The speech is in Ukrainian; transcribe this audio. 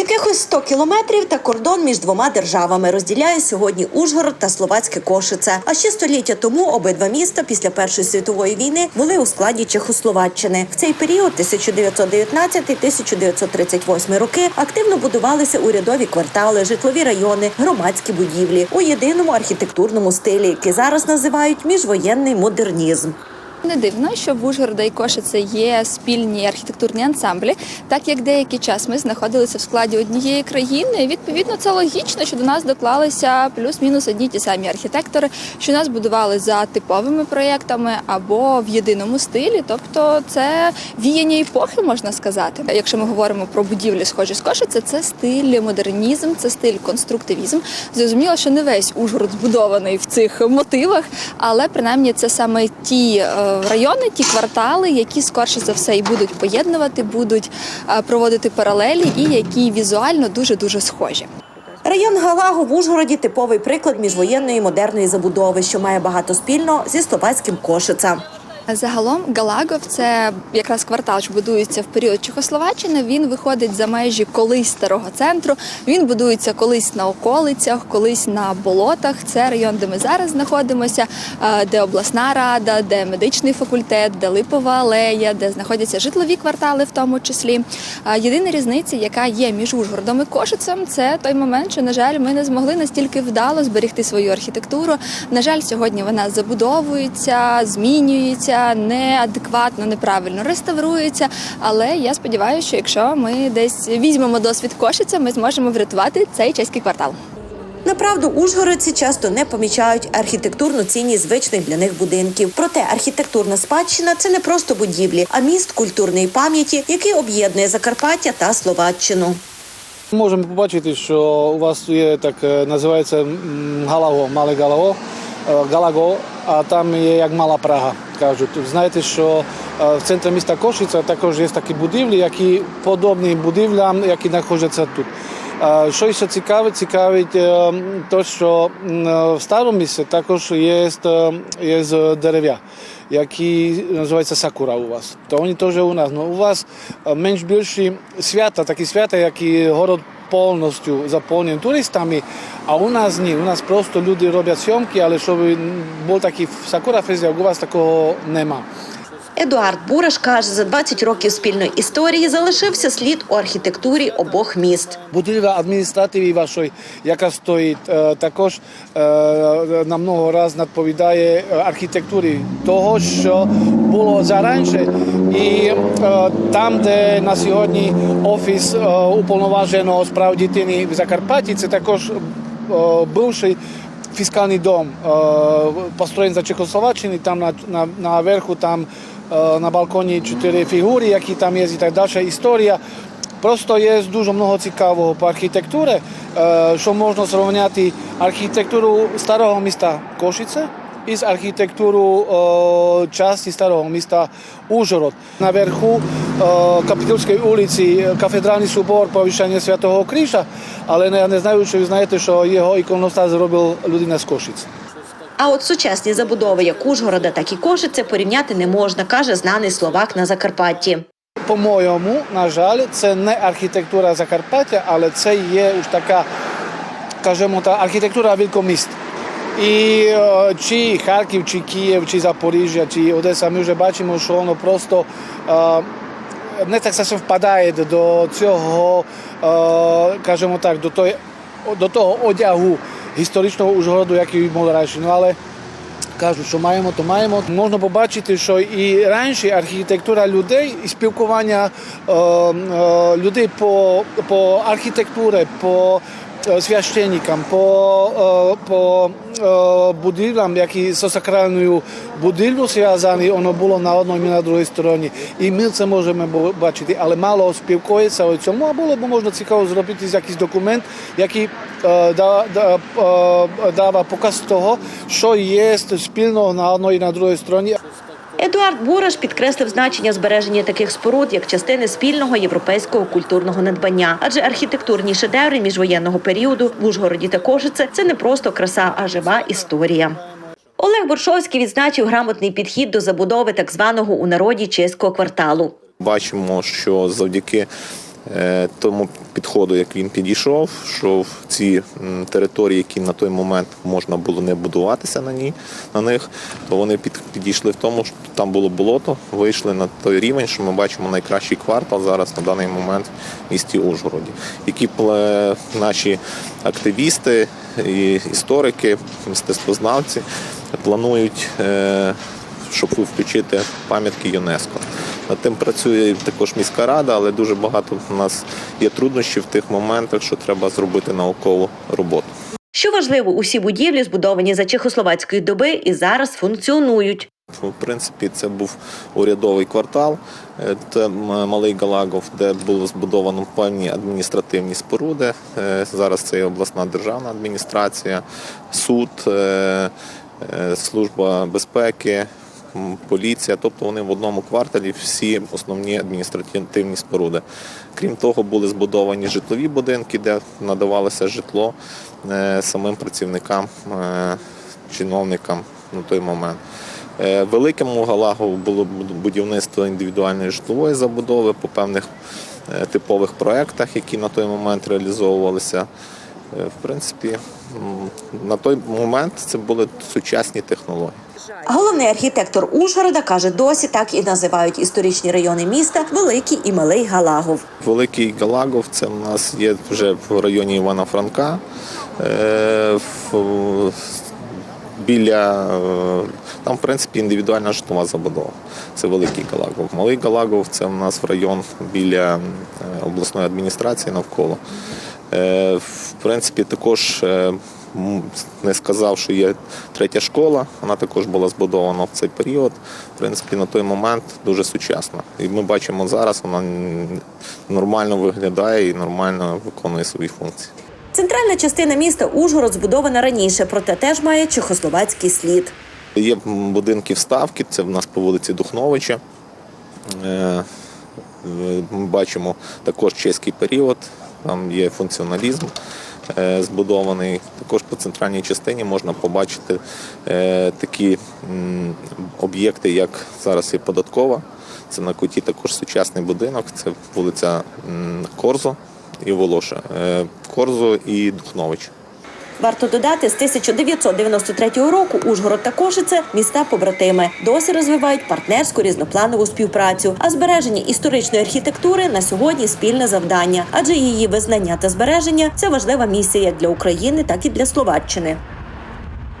Якихось 100 кілометрів та кордон між двома державами розділяє сьогодні Ужгород та Словацьке Кошице. А ще століття тому обидва міста після Першої світової війни були у складі Чехословаччини. В цей період 1919-1938 роки активно будувалися урядові квартали, житлові райони, громадські будівлі у єдиному архітектурному стилі, який зараз називають міжвоєнний модернізм. Не дивно, що в Ужгорода і Кошице є спільні архітектурні ансамблі, так як деякий час ми знаходилися в складі однієї країни. Відповідно, це логічно, що до нас доклалися плюс-мінус одні ті самі архітектори, що нас будували за типовими проєктами або в єдиному стилі. Тобто, це віяння епохи, можна сказати. Якщо ми говоримо про будівлі, схожі з Кошице, це стиль модернізм, це стиль конструктивізм. Зрозуміло, що не весь Ужгород збудований в цих мотивах, але принаймні це саме ті е, райони, ті квартали, які скорше за все і будуть поєднувати, будуть проводити паралелі і які візуально дуже дуже схожі. Район Галагу в Ужгороді типовий приклад міжвоєнної модерної забудови, що має багато спільного зі словацьким Кошицем. Загалом Галагов це якраз квартал, що будується в період Чехословаччини. Він виходить за межі колись старого центру. Він будується колись на околицях, колись на болотах. Це район, де ми зараз знаходимося, е, де обласна рада, де медичний факультет, де липова алея, де знаходяться житлові квартали, в тому числі. Е, Єдина різниця, яка є між Ужгородом і Кошицем, це той момент, що на жаль, ми не змогли настільки вдало зберегти свою архітектуру. На жаль, сьогодні вона забудовується, змінюється неадекватно, неправильно реставрується. Але я сподіваюся, що якщо ми десь візьмемо досвід Кошиця, ми зможемо врятувати цей чеський квартал. Направду, ужгородці часто не помічають архітектурну цінність звичних для них будинків. Проте архітектурна спадщина це не просто будівлі, а міст культурної пам'яті, який об'єднує Закарпаття та Словаччину. Можемо побачити, що у вас є так е, називається Галаго, мале Галаго, е, Галаго, а там є як мала Прага. Кажуть, знаєте, що е, в центрі міста Кошиця також є такі будівлі, які подобні будівлям, які знаходяться тут. Е, Що ще цікавить е, те, що е, в старому місці також є, є дерев'я, які називаються сакура у вас. То вони теж у нас. Ну, у вас менш більші свята, такі свята, які город повністю заповнений туристами, а у нас ні. У нас просто люди роблять сйомки, але щоб був такий сакура фризія, у вас такого нема. Едуард Бураш каже, за 20 років спільної історії залишився слід у архітектурі обох міст. Будівля адміністративи вашої, яка стоїть, е, також е, на много раз надповідає е, архітектурі того, що було зараніше. І там, де на сьогодні офіс уповноваженого справ дитини в Закарпатті, це також бивший фіскальний дом, построєний за Чехословаччини, там на, на, наверху, там е, на балконі чотири фігури, які там є і так далі. Історія. Просто є дуже много цікавого по архітектурі, е, що можна зрівняти архітектуру старого міста Кошице із архітектурою е, частини старого міста Ужгород. Наверху е, Капітольської вулиці кафедральний собор повішання Святого Кріша, але я не знаю, чи ви знаєте, що його іконостас зробив людина з Кошиць. А от сучасні забудови як Ужгорода, так і Кошице порівняти не можна, каже знаний словак на Закарпатті. По-моєму, на жаль, це не архітектура Закарпаття, але це є уж така, кажемо, та архітектура великоміст. І е, чи Харків, чи Київ, чи Запоріжжя, чи Одеса, ми вже бачимо, що воно просто е, не так зовсім впадає до цього, е, кажемо так, до, той, до того одягу історичного Ужгороду, як і в раніше. Ну, але кажуть, що маємо, то маємо. Можна побачити, що і раніше архітектура людей, і спілкування е, е, людей по, по архітектурі, по священникам, по, по будівлям, які з сакральною будівлю зв'язані, воно було на одній і на другій стороні. І ми це можемо бачити, але мало спілкується у цьому, а було б можна цікаво зробити якийсь документ, який е, дава показ того, що є спільного на одній і на другій стороні. Едуард Бураш підкреслив значення збереження таких споруд як частини спільного європейського культурного надбання, адже архітектурні шедеври міжвоєнного періоду в Ужгороді та Кошице це не просто краса, а жива історія. Олег Боршовський відзначив грамотний підхід до забудови так званого у народі чеського кварталу. Бачимо, що завдяки тому підходу. як він підійшов, що в ці території, які на той момент можна було не будуватися на ній, на них, то вони під, підійшли в тому, що там було болото, вийшли на той рівень, що ми бачимо найкращий квартал зараз на даний момент в місті Ужгороді. Які наші активісти, і історики, мистецтвознавці планують. е, щоб включити пам'ятки ЮНЕСКО. Над тим працює також міська рада, але дуже багато в нас є труднощів в тих моментах, що треба зробити наукову роботу. Що важливо, усі будівлі збудовані за чехословацької доби і зараз функціонують. В принципі, це був урядовий квартал, е, це малий Галагов, де було збудовано певні адміністративні споруди. Е, Зараз це є обласна державна адміністрація, суд, е, служба безпеки, поліція. Тобто вони в одному кварталі всі основні адміністративні споруди. Крім того, були збудовані житлові будинки, де надавалося житло е, самим працівникам, е, чиновникам на той момент. Е, Великому Галагову було будівництво індивідуальної житлової забудови по певних типових проєктах, які на той момент реалізовувалися. Е, В принципі, на той момент це були сучасні технології. Головний архітектор Ужгорода каже, досі так і називають історичні райони міста Великий і Малий Галагов. Великий Галагов це в нас є вже в районі Івана Франка. Е, Біля е, там, в принципі, індивідуальна житлова забудова. Це великий Галагов. Малий Галагов це в нас в район біля обласної адміністрації навколо. Е, В принципі, також е, не сказав, що є третя школа. Вона також була збудована в цей період. В принципі, на той момент дуже сучасна. І ми бачимо зараз, вона нормально виглядає і нормально виконує свої функції. Центральна частина міста Ужгород збудована раніше, проте теж має чехословацький слід. Є будинки вставки, це в нас по вулиці Духновича. Е, Ми бачимо також чеський період, там є функціоналізм е, збудований. Також по центральній частині можна побачити е, такі об'єкти, як зараз є податкова. Це на куті також сучасний будинок, це вулиця Корзо і Волоша. Е, Корзо і Духнович. Варто додати, з 1993 року Ужгород та Кошице міста побратими досі розвивають партнерську різнопланову співпрацю. А збереження історичної архітектури на сьогодні спільне завдання, адже її визнання та збереження це важлива місія як для України, так і для Словаччини.